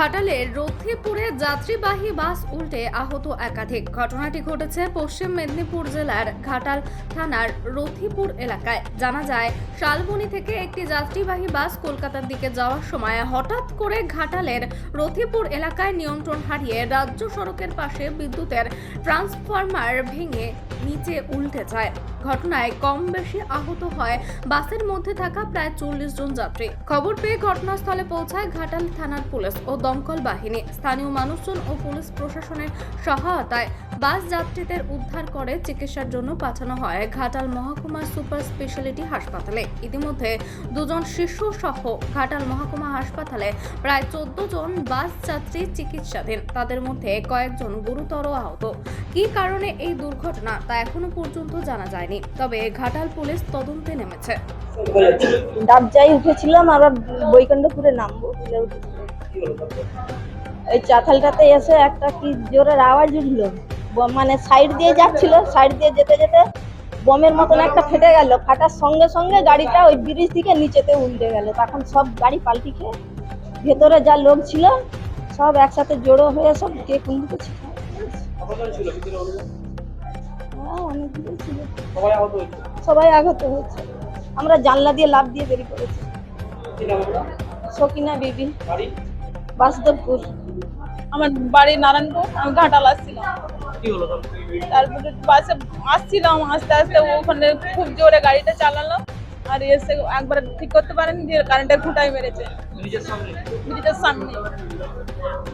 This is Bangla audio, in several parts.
ঘাটালের রথিপুরে যাত্রীবাহী বাস উল্টে আহত একাধিক। ঘটনাটি ঘটেছে পশ্চিম মেদিনীপুর জেলার ঘাটাল থানার রথিপুর এলাকায়। জানা যায়, শালবনী থেকে একটি যাত্রীবাহী বাস কলকাতার দিকে যাওয়ার সময় হঠাৎ করে ঘাটালের রথিপুর এলাকায় নিয়ন্ত্রণ হারিয়ে রাজ্য সড়কের পাশে বিদ্যুতের ট্রান্সফরমার ভেঙে নিচে উল্টে যায়। ঘটনায় কম বেশি আহত হয় বাসের মধ্যে থাকা প্রায় চল্লিশ জন যাত্রী। খবর পেয়ে ঘটনাস্থলে পৌঁছায় ঘাটাল থানার পুলিশ ও দমকল বাহিনী। স্থানীয় মানুষজন ও পুলিশ প্রশাসনের সহায়তায় বাস যাত্রীদের উদ্ধার করে চিকিৎসার জন্য পাঠানো হয় ঘাটাল মহকুমা সুপার স্পেশালিটি হাসপাতালে। ইতিমধ্যে দুজন শিশু সহ ঘাটাল মহকুমা হাসপাতালে প্রায় চোদ্দ জন বাস যাত্রী চিকিৎসাধীন। তাদের মধ্যে কয়েকজন গুরুতর আহত। কী কারণে এই দুর্ঘটনা তা এখনও পর্যন্ত জানা যায়নি। তবে ঘাটাল পুলিশ তদন্তে নেমেছে। ডাবজাই উঠেছিলাম, আবার বৈকুণ্ঠপুরে নামবো এই চাতালটাতে এসে একটা কি জোরের আওয়াজ উঠল। মানে সাইড দিয়ে যাচ্ছিল সাইড দিয়ে যেতে যেতে বমের মতন একটা ফেটে গেল। ফাটার সঙ্গে সঙ্গে গাড়িটা ওই ব্রিজ থেকে নিচেতে উল্টে গেল। তখন সব গাড়ি পাল্টি খেয়ে ভেতরে যা লোক ছিল, সব একসাথে জড়ো হয়ে সব কে কোন দিকে ছিল? ছিল ভিতরে হ্যাঁ অনেকগুলো ছিল। সবাই আহত হয়েছে? সবাই আঘাত হয়েছে। আমরা জানলা দিয়ে লাভ দিয়ে বেরিয়ে পড়েছি। সকিনা বিবি। বাড়ি? বাসদেবপুর। আমার বাড়ি নারায়ণপুর আমি ঘাটাল আসছিলাম। কি হলো তখন তারপরে বাসে আসছিলাম আস্তে আস্তে ওখানে খুব জোরে গাড়িটা চালালো আর এসে একবার ঠিক করতে পারেনি দিয়ে কারেন্টের খুঁটাই মেরেছে। নিজের সামনে? ব্রিজের সামনে।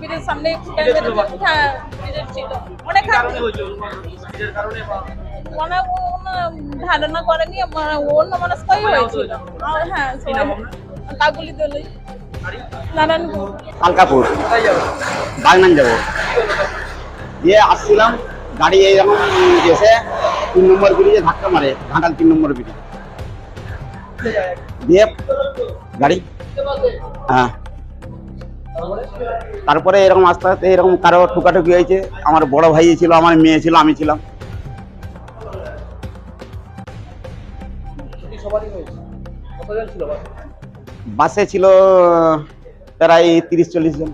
ব্রিজের সামনে হ্যাঁ ছিল। অনেক মানে ধারণা করেনি অন্য হয়েছিল। হ্যাঁ কি নাম সবাই। আপনার? কাগুলি দলি বাড়ি? নারায়ণপুর কালকাপুর। বাগনান যাব। দিয়ে আসছিলাম গাড়ি এইরকম এসে তিন নম্বর ব্রিজে ধাক্কা মারে ঘাটাল তিন নম্বর ব্রিজ দিয়ে গাড়ি। হ্যাঁ। তারপরে এরকম আস্তে আস্তে এরকম কারও ঠুকাঠুকি হয়েছে। আমার বড় ভাই ছিল আমার মেয়ে ছিল আমি ছিলাম। বাসে? ছিল প্রায় তিরিশ চল্লিশ জন।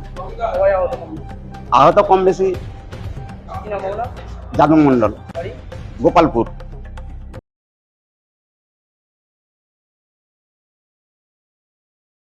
আহত কম বেশি? যাদব মণ্ডল। গোপালপুর।